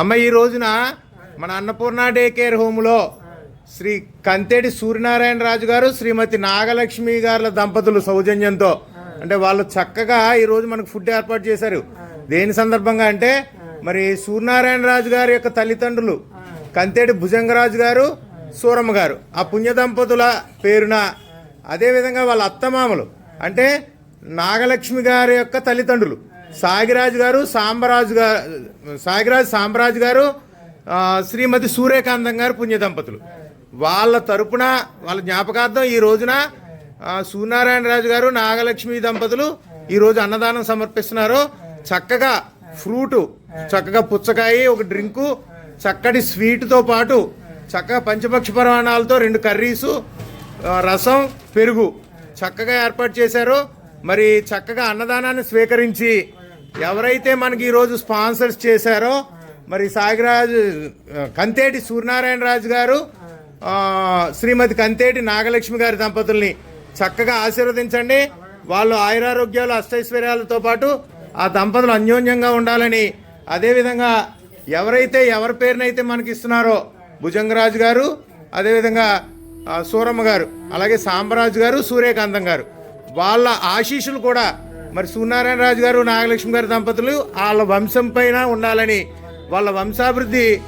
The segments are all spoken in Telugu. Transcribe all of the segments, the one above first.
అమ్మ ఈ రోజున మన అన్నపూర్ణ డే కేర్ హోమ్లో శ్రీ కంతేటి సూర్యనారాయణ రాజు గారు శ్రీమతి నాగలక్ష్మి గారుల దంపతులు సౌజన్యంతో అంటే వాళ్ళు చక్కగా ఈరోజు మనకు ఫుడ్ ఏర్పాటు చేశారు. దేని సందర్భంగా అంటే మరి సూర్యనారాయణ రాజు గారి యొక్క తల్లిదండ్రులు కంతేటి భుజంగరాజు గారు సూరమ్మ గారు. ఆ పుణ్య దంపతుల పేరున అదేవిధంగా వాళ్ళ అత్తమామలు అంటే నాగలక్ష్మి గారి యొక్క తల్లిదండ్రులు. సాగిరాజు గారు సాంబరాజు గారు సాగిరాజు సాంబరాజు గారు శ్రీమతి సూర్యకాంతం గారు పుణ్య దంపతులు. వాళ్ళ తరపున వాళ్ళ జ్ఞాపకార్థం ఈ రోజున సూర్యనారాయణ రాజు గారు నాగలక్ష్మి దంపతులు ఈరోజు అన్నదానం సమర్పిస్తున్నారు. చక్కగా ఫ్రూటు చక్కగా పుచ్చకాయ ఒక డ్రింకు చక్కటి స్వీట్తో పాటు చక్కగా పంచపక్ష పరమాణాలతో రెండు కర్రీసు రసం పెరుగు చక్కగా ఏర్పాటు చేశారు. మరి చక్కగా అన్నదానాన్ని స్వీకరించి ఎవరైతే మనకి ఈరోజు స్పాన్సర్స్ చేశారో మరి సాగిరాజు కంతేటి సూర్యనారాయణ రాజు గారు శ్రీమతి కంతేటి నాగలక్ష్మి గారి దంపతుల్ని చక్కగా ఆశీర్వదించండి. వాళ్ళు ఆయురారోగ్యాలు అష్టైశ్వర్యాలతో పాటు ఆ దంపతులు అన్యోన్యంగా ఉండాలని. అదేవిధంగా ఎవరైతే ఎవరి పేరునైతే మనకి ఇస్తున్నారో భుజంగరాజు గారు అదేవిధంగా సూరమ్మ గారు అలాగే సాంబరాజు గారు సూర్యకాంతం గారు వాళ్ళ ఆశీస్సులు కూడా మరి సూర్యనారాయణ రాజు గారు నాగలక్ష్మి గారి దంపతులు వాళ్ళ వంశం పైన ఉండాలని వాళ్ళ వంశాభివృద్ధి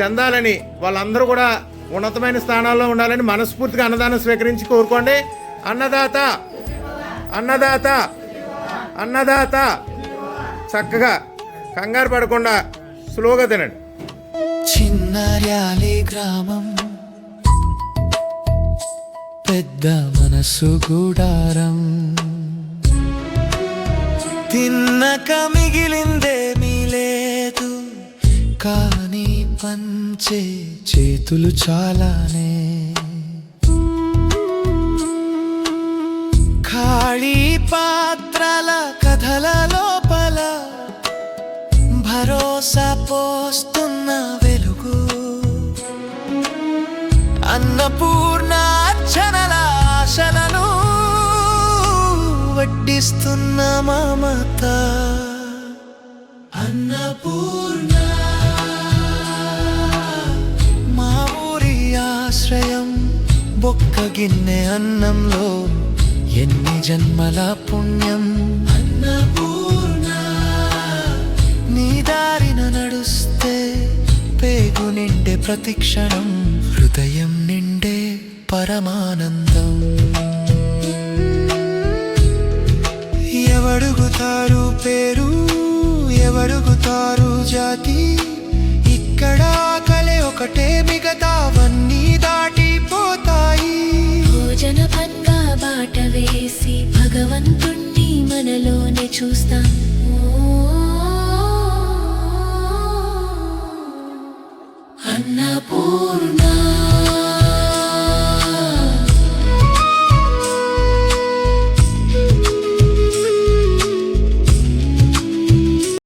చెందాలని వాళ్ళందరూ కూడా ఉన్నతమైన స్థానాల్లో ఉండాలని మనస్ఫూర్తిగా అన్నదానం స్వీకరించి కోరుకోండి. అన్నదాత అన్నదాత అన్నదాత. చక్కగా కంగారు పడకుండా స్లోగా తినండి. చిన్న గ్రామం పెద్ద మనసు గుడారం. తిన్నక మిగిలిందేమీ లేదు. కానీ పంచే చేతులు చాలానే. ఖాళీ పాత్రల కథల లోపల భరోసా పోస్ట్ వడ్డిస్తున్న మమత. అన్నపూర్ణ. మా ఊరి ఆశ్రయం బొక్క గిన్నె అన్నంలో ఎన్ని జన్మల పుణ్యం. అన్నపూర్ణ. నీ దారిన నడుస్తే పేగు నిండే ప్రతిక్షణం హృదయం నిండే పరమానందం. ఎవడుగుతారు పేరు? ఎవడుగుతారు జాతి? ఇక్కడ కలే ఒకటే మిగతావన్నీ దాటిపోతాయి. భోజన పన్గా బాట వేసి భగవంతుణ్ణి మనలోనే చూస్తాం.